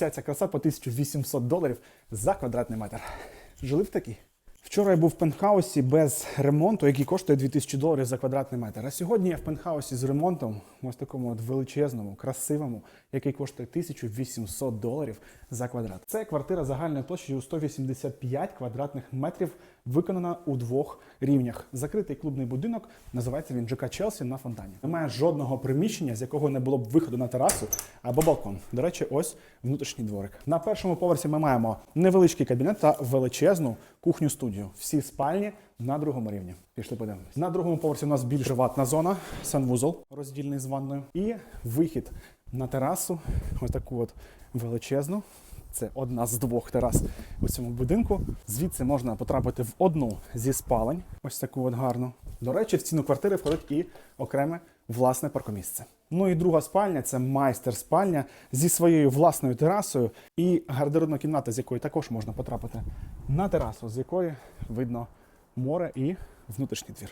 вся ця краса по 1800 доларів за квадратний метр. Жили в такій. Вчора я був в пентхаусі без ремонту, який коштує 2000 доларів за квадратний метр. А сьогодні я в пентхаусі з ремонтом, ось такому от величезному, красивому, який коштує 1800 доларів за квадрат. Це квартира загальною площею у 185 квадратних метрів, виконана у двох рівнях. Закритий клубний будинок, називається він ЖК Челсі на фонтані. Немає жодного приміщення, з якого не було б виходу на терасу або балкон. До речі, ось внутрішній дворик. На першому поверсі ми маємо невеличкий кабінет та величезну кухню студію. Всі спальні на другому рівні. Пішли подивимось. На другому поверсі у нас більш приватна зона, санвузол роздільний з ванною. І вихід на терасу, ось таку от величезну. Це одна з двох терас у цьому будинку. Звідси можна потрапити в одну зі спалень, ось таку от гарну. До речі, в ціну квартири входить і окреме власне паркомісце. Ну і друга спальня це майстер спальня зі своєю власною терасою і гардеробна кімната, з якої також можна потрапити на терасу, з якої видно море і внутрішній двір.